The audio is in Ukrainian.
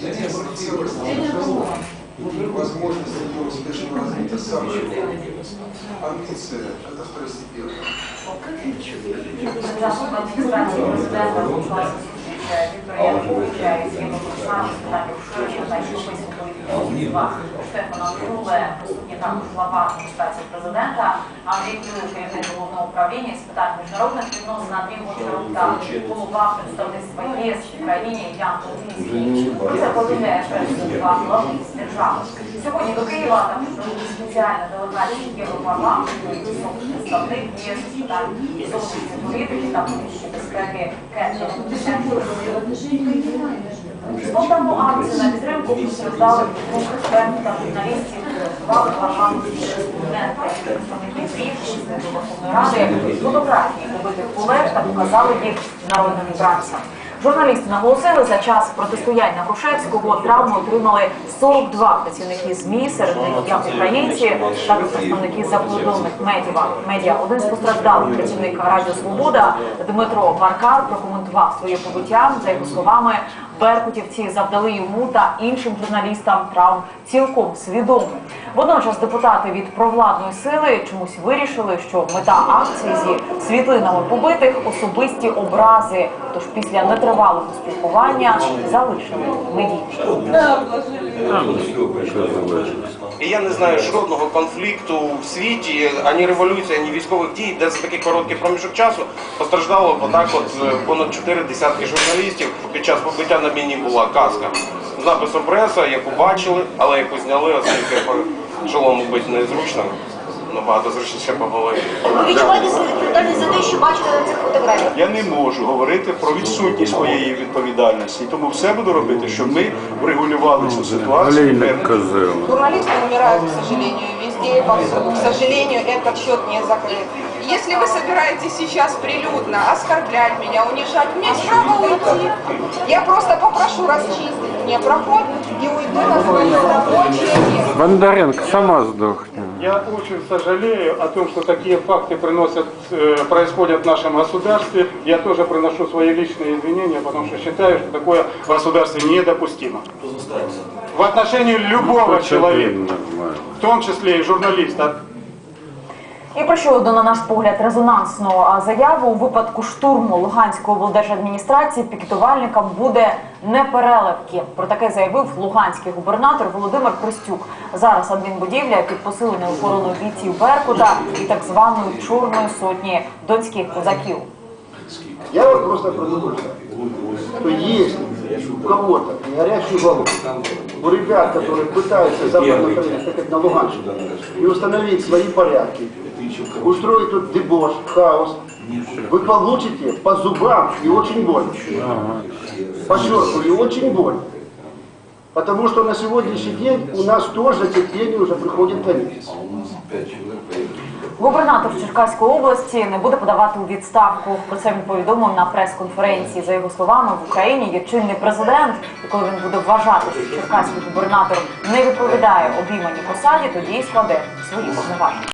Единственное, возможность его успешного развития сообщества. Амбиция – это второстепенно. Засоб адміністрації президента Руслана Віктора Януковича і з Європейським питання розширення та європейської політики два Штефана Круле, присутні також глава адміністрації президента, Андрій керівник головного управління з питань міжнародних відносин, Андрій Гончарук та голова представництва ЄС в Україні Ян Луцький. Це повідомляє представництва глави держави. Сьогодні до Києва прибули спеціальна делегація Європарламенту, високий представник ЄС з питань зовнішньої політики та політичної безпеки Кетрін Спонтанну акцію на підтримку та журналістів, Верховної Ради фотографії побитих колег та показали їх народним обранцям. Журналісти наголосили, за час протистояння Грушевського травми отримали 42 працівники ЗМІ, серед них як українці, так і представники закордонних медіа. медіа. Один з постраждалих працівник Радіо Свобода Дмитро Маркар прокоментував своє побиття. За його словами, беркутівці завдали йому та іншим журналістам травм цілком свідомо. Водночас депутати від провладної сили чомусь вирішили, що мета акції зі світлинами побитих особисті образи. Тож після нетривалого спілкування залишили медійні. І я не знаю жодного конфлікту в світі, ані революції, ані військових дій, де за такий короткий проміжок часу постраждало отак от е, понад чотири десятки журналістів. Під час побиття на міні була каска з написом преса, яку бачили, але яку зняли, оскільки по шолому бити незручно. Набагато зручніше по. Ви відчуваєте свою відповідальність за те, що бачите на цих фотографіях? Я не можу говорити про відсутність своєї відповідальності, тому все буду робити, щоб ми врегулювали цю ситуацію. Олейник козел. Журналисты умирают, к сожалению, везде и повсюду. К сожалению, этот счет не закрыт. Если вы собираетесь сейчас прилюдно оскорблять меня, унижать, у меня есть право уйти. Я просто попрошу расчистить мне проход и уйду на свое рабочее место. Бондаренко сама сдохнет. Я очень сожалею о том, что такие факты приносят, э, происходят в нашем государстве. Я тоже приношу свои личные извинения, потому что считаю, что такое в государстве недопустимо. В отношении любого человека, в том числе и журналиста. І про ще одну, на наш погляд, резонансну заяву у випадку штурму Луганської облдержадміністрації пікетувальникам буде непереливки. Про таке заявив луганський губернатор Володимир Пристюк. Зараз адмінбудівля під посиленою охороною бійців Беркута і так званої чорної сотні донських козаків. Я вот просто предупреждаю, что если у кого-то горячую голову, у ребят, которые пытаются так как на Луганщину, и установить свои порядки, устроить тут дебош, хаос, вы получите по зубам и очень больно. Подчеркиваю, и очень больно. Потому что на сегодняшний день у нас тоже терпение уже приходит конец. Губернатор Черкаської області не буде подавати у відставку. Про це він повідомив на прес-конференції. За його словами, в Україні є чинний президент, і коли він буде вважати, що черкаський губернатор не відповідає обійманій посаді, тоді й складе свої повноваження.